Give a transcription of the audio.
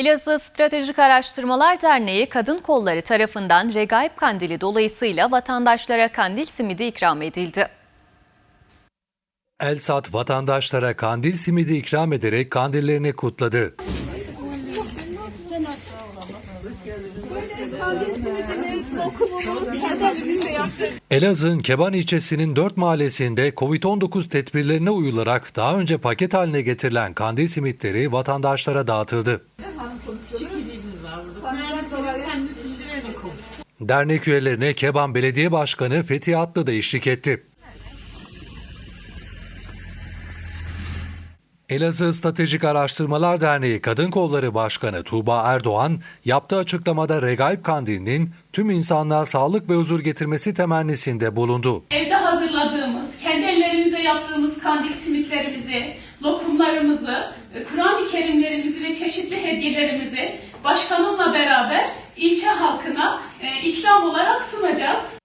Elazığ Stratejik Araştırmalar Derneği Kadın Kolları tarafından Regaip Kandili dolayısıyla vatandaşlara kandil simidi ikram edildi. Elsat vatandaşlara kandil simidi ikram ederek kandillerini kutladı. Elazığ'ın Keban ilçesinin 4 mahallesinde Covid-19 tedbirlerine uyularak daha önce paket haline getirilen kandil simitleri vatandaşlara dağıtıldı. Dernek üyelerine Keban Belediye Başkanı Fethi Atlı da eşlik etti. Elazığ Stratejik Araştırmalar Derneği Kadın Kolları Başkanı Tuğba Erdoğan yaptığı açıklamada Regaip Kandili'nin tüm insanlığa sağlık ve huzur getirmesi temennisinde bulundu. Evde hazırladığımız, kendi ellerimize yaptığımız kandil simitlerimizi, lokumlarımızı, Kur'an-ı Kerimlerimizi ve çeşitli hediyelerimizi başkanımla beraber ilçe halkına e, ikram olarak sunacağız.